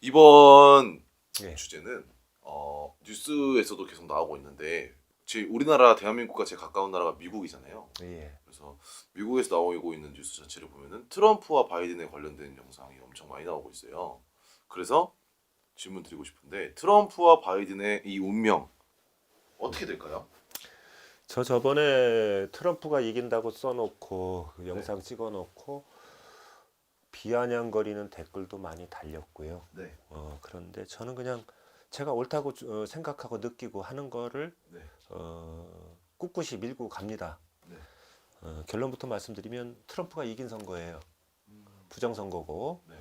이번 예. 주제는 어, 뉴스에서도 계속 나오고 있는데 지금 우리나라 대한민국과 제일 가까운 나라가 미국이잖아요. 예. 그래서 미국에서 나오고 있는 뉴스 자체를 보면은 트럼프와 바이든에 관련된 영상이 엄청 많이 나오고 있어요. 그래서 질문 드리고 싶은데 트럼프와 바이든의 이 운명 어떻게 될까요? 저 저번에 트럼프가 이긴다고 써놓고 그 영상 찍어놓고 비아냥거리는 댓글도 많이 달렸고요. 네. 어, 그런데 저는 그냥 제가 옳다고 주- 어, 생각하고 느끼고 하는 거를 네. 어, 꿋꿋이 밀고 갑니다. 네. 어, 결론부터 말씀드리면 트럼프가 이긴 선거예요. 부정선거고 네.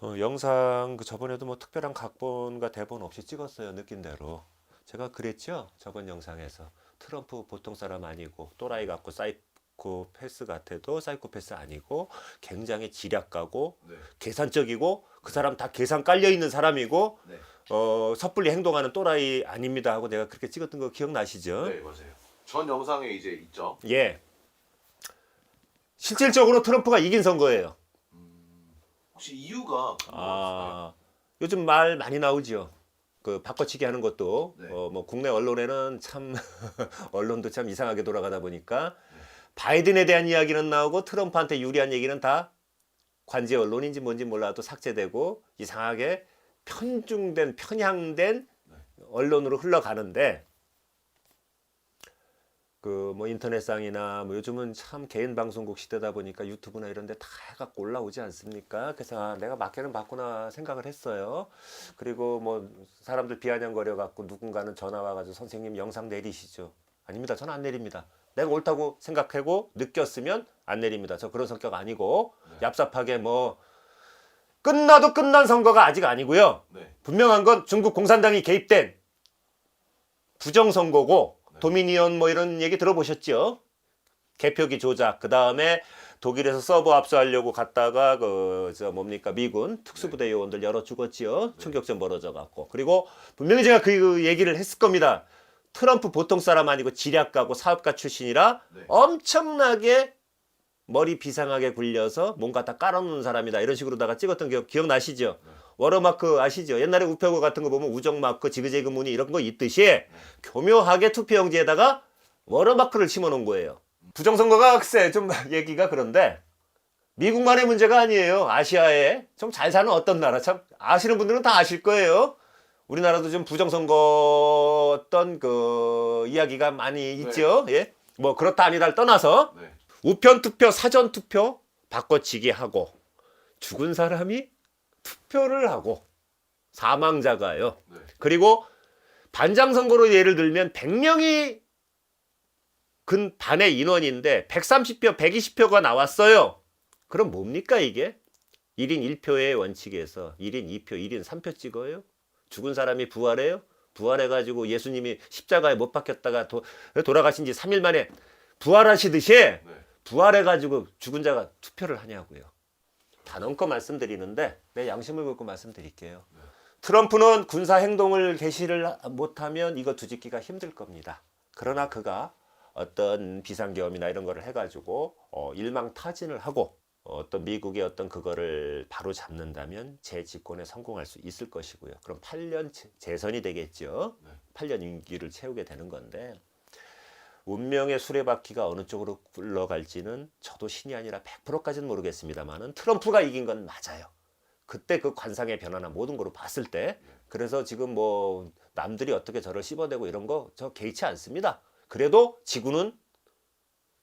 어, 영상 그 저번에도 뭐 특별한 각본과 대본 없이 찍었어요 느낀 대로 제가 그랬죠 저번 영상에서 트럼프 보통 사람 아니고 또라이 같고 사이 코패스 같아도 사이코패스 아니고 굉장히 지략가고 네. 계산적이고 그 사람 다 계산 깔려 있는 사람이고 네. 어, 섣불리 행동하는 또라이 아닙니다 하고 내가 그렇게 찍었던 거 기억나시죠? 네, 맞아요. 전 영상에 이제 있죠. 예. 실질적으로 트럼프가 이긴 선거예요. 혹시 이유가? 아, 요즘 말 많이 나오죠. 그 바꿔치기 하는 것도 네. 어, 뭐 국내 언론에는 참 언론도 참 이상하게 돌아가다 보니까 바이든에 대한 이야기는 나오고 트럼프한테 유리한 얘기는 다 관제 언론인지 뭔지 몰라도 삭제되고 이상하게 편중된 편향된 네. 언론으로 흘러가는데 그 뭐 인터넷상이나 뭐 요즘은 참 개인 방송국 시대다 보니까 유튜브나 이런 데 다 해갖고 올라오지 않습니까? 그래서 아, 내가 맞게는 맞구나 생각을 했어요. 그리고 뭐 사람들 비아냥거려 갖고 누군가는 전화 와가지고 선생님 영상 내리시죠. 아닙니다. 저는 안 내립니다. 내가 옳다고 생각하고 느꼈으면 안 내립니다. 저 그런 성격 아니고 얍삽하게 뭐 끝나도 끝난 선거가 아직 아니고요. 네. 분명한 건 중국 공산당이 개입된 부정선거고 도미니언 뭐 이런 얘기 들어보셨죠? 개표기 조작 그 다음에 독일에서 서버 압수하려고 갔다가 그 저 뭡니까 미군 특수부대 요원들 열어 죽었지요 총격전 벌어져 갖고 그리고 분명히 제가 그 얘기를 했을 겁니다 트럼프 보통 사람 아니고 지략가고 사업가 출신이라 네. 엄청나게 머리 비상하게 굴려서 뭔가 다 깔아놓는 사람이다 이런 식으로다가 찍었던 기억 기억나시죠? 워터마크 아시죠? 옛날에 우표고 같은 거 보면 우정마크, 지그재그 무늬 이런 거 있듯이 교묘하게 투표용지에다가 워터마크를 심어놓은 거예요. 부정선거가 글쎄 좀 얘기가 그런데 미국만의 문제가 아니에요. 아시아에 좀 잘 사는 어떤 나라 참 아시는 분들은 다 아실 거예요. 우리나라도 좀 부정선거 어떤 그 이야기가 많이 있죠. 예. 뭐 그렇다 아니다를 떠나서 네. 우편 투표, 사전 투표 바꿔치기 하고 죽은 사람이 투표를 하고 사망자가요. 네. 그리고 반장 선거로 예를 들면 100명이 근 반의 인원인데 130표, 120표가 나왔어요. 그럼 뭡니까 이게? 1인 1표의 원칙에서 1인 2표, 1인 3표 찍어요? 죽은 사람이 부활해요? 부활해가지고 예수님이 십자가에 못 박혔다가 도, 돌아가신 지 3일 만에 부활하시듯이 네. 부활해가지고 죽은 자가 투표를 하냐고요. 단언코 말씀드리는데 내 양심을 걸고 말씀드릴게요. 트럼프는 군사 행동을 개시를 못하면 이거 뒤집기가 힘들 겁니다. 그러나 그가 어떤 비상계엄이나 이런 거를 해가지고 어, 일망타진을 하고 어떤 미국의 어떤 그거를 바로 잡는다면 재집권에 성공할 수 있을 것이고요. 그럼 8년 재- 재선이 되겠죠. 네. 8년 임기를 채우게 되는 건데 운명의 수레바퀴가 어느 쪽으로 굴러갈지는 저도 신이 아니라 100%까지는 모르겠습니다만은 트럼프가 이긴 건 맞아요. 그때 그 관상의 변화나 모든 거로 봤을 때 그래서 지금 뭐 남들이 어떻게 저를 씹어대고 이런 거 저 개의치 않습니다. 그래도 지구는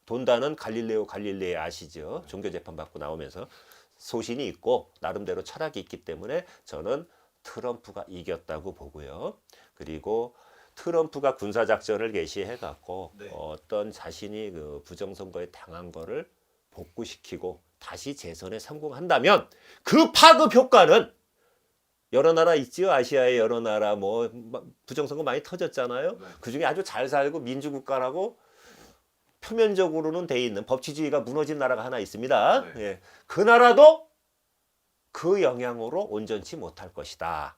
돈다는 갈릴레오 갈릴레이 아시죠? 종교 재판 받고 나오면서 소신이 있고 나름대로 철학이 있기 때문에 저는 트럼프가 이겼다고 보고요. 그리고 트럼프가 군사 작전을 개시해 갖고 네. 어떤 자신이 그 부정선거에 당한 거를 복구시키고 다시 재선에 성공한다면 그 파급 효과는 여러 나라 있지요 아시아의 여러 나라 뭐 부정선거 많이 터졌잖아요 네. 그 중에 아주 잘 살고 민주국가라고 표면적으로는 돼 있는 법치주의가 무너진 나라가 하나 있습니다 네. 예. 그 나라도 그 영향으로 온전치 못할 것이다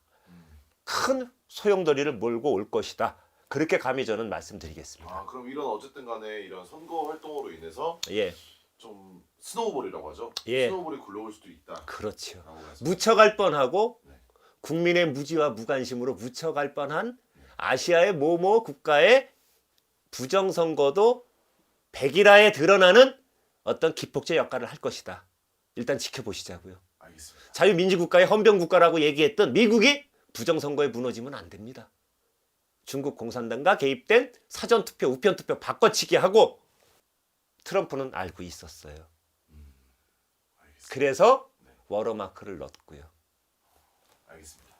큰 소용돌이를 몰고 올 것이다 그렇게 감히 저는 말씀드리겠습니다 아 그럼 이런 어쨌든 간에 이런 선거 활동으로 인해서 예 좀 스노우볼이라고 하죠. 예. 스노우볼이 굴러올 수도 있다. 그렇죠 라고. 묻혀갈 뻔하고 네. 국민의 무지와 무관심으로 묻혀갈 뻔한 아시아의 모모 국가의 부정선거도 백일화에 드러나는 어떤 기폭제 역할을 할 것이다. 일단 지켜보시자고요. 알겠습니다. 자유민주국가의 헌병국가라고 얘기했던 미국이 부정선거에 무너지면 안 됩니다. 중국 공산당과 개입된 사전투표, 우편투표 바꿔치기 하고 트럼프는 알고 있었어요. 알겠습니다. 그래서 워러마크를 넣었고요. 알겠습니다.